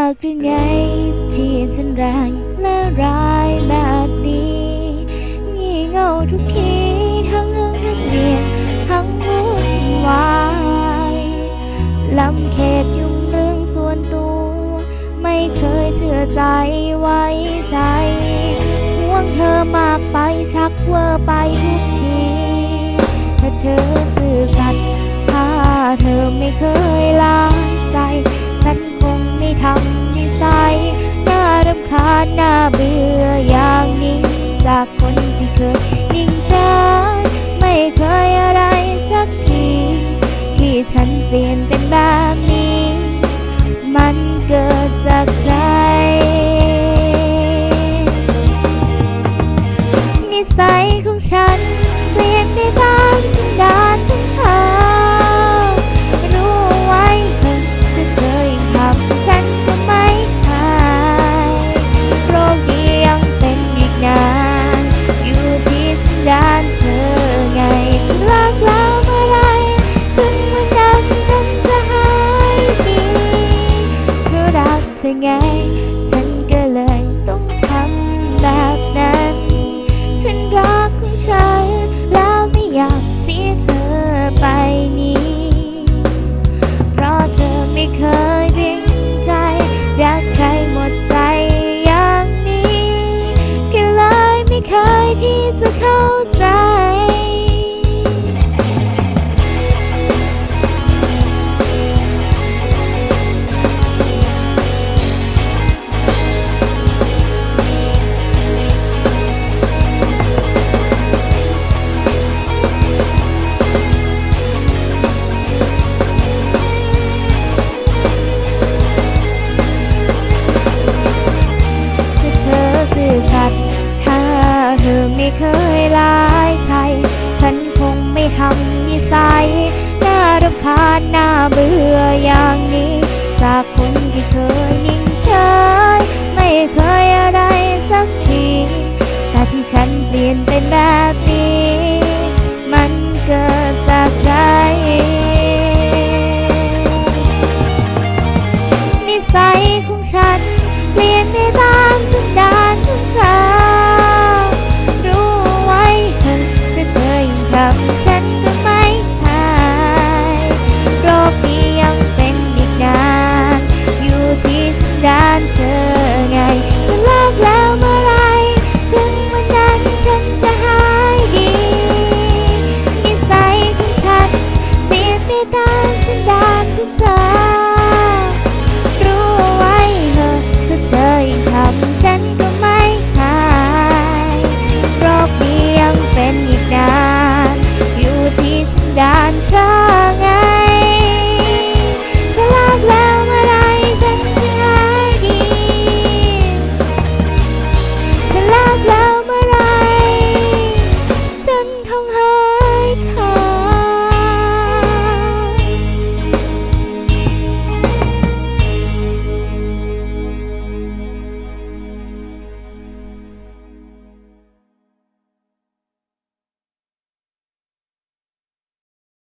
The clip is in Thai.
ากหรือไงที่ฉันแรงและร้ายแบบนี้งี่เง่าทุกทีทั้งหึงทั้งเดียดทั้งวุ่นวายลำเขตยุ่งเรื่องส่วนตัว ไม่เคยเชื่อใจไว้ใจห่วงเธอมากไปชักเวอร์ไปทุกทีถ้าเธอซื่อสัตย์ถ้าเธอไม่เคย น่าเบื่ออย่างนี้จาก ร้านเธอไงที่รักแล้วเมื่อไรคุณมันนั้นฉันจะหายดีเพราะรักเธอไง ไม่เคยลายใคร ฉันคงไม่ทำนิสัยน่ารำคาญน่าเบื่ออย่างนี้ จากคนที่เคยนิ่งเฉยไม่เคยอะไรสักทีแต่ที่ฉันเปลี่ยนเป็น ปียังเป็นอีกนาน อยู่ที่ด้านเธอไงจะเลิกแล้วเมื่อไรถึงวันนั้นฉันจะหายดีนิสัยของฉันเปลี่ไปตามสันดานของเธ